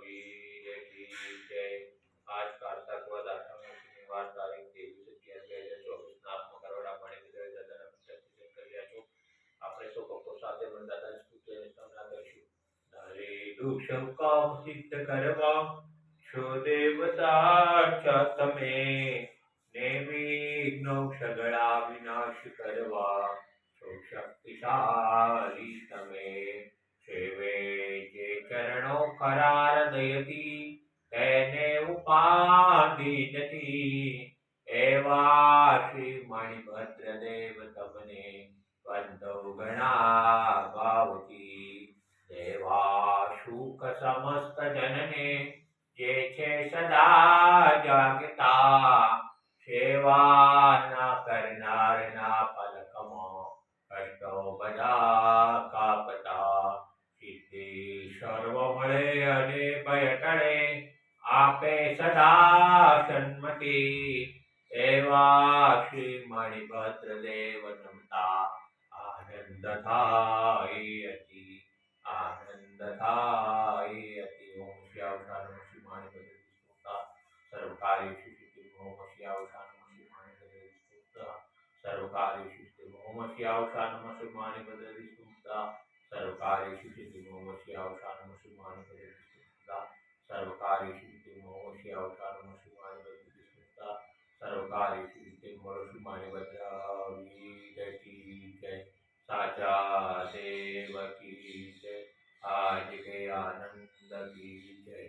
વીર કી જય આજ કારતક વદ આઠમની વાર તારીખ ત્રેવીસ અગિયાર બે હજાર ચોવીસના દાદાના સાથે પણ દાદાની કરીશું નારેલું શંકામ સિદ્ધ કરવા છો દેવતા તમે ને વિઘ્નો સગળા વિનાશ કરવા છો શક્તિશાળી તમે સેવે જે ચરણો કરાર દયતી તેને ઉપાધિ નથી. એવા શ્રી મણિભદ્ર દેવ તમને વંદો ઘણા ભાવથી. દેવા શુક સમસ્ત જનને જે છે સદા જાગતા સેવાના ભય ટળે આપે સદા સન્મતિ. એવા શ્રી મણિભદ્ર દેવ નમતા. આનંદ થાય અતિ, આનંદ થાય અતિ. ઓમ અવસાન શ્રી મણિભદ્ર વિષ્ણુતા. સર્વકાર્ય શ્રી ઓમ શ્યાવશાન શ્રી મણિભદ્ર વિષ્ણુતા. સર્વકાર્ય શ્રી ઓમ શ્યાવશાન શ્રી મણિભદ્ર વિષ્ણુતા. સર્વકાર્ય શ્રી ઓમ શ્રી મણિભદ્ર સારી રીતે મળશું મારી બચાવી જતી જય સાચા દેવ કી જય આજ કે આનંદ કી જય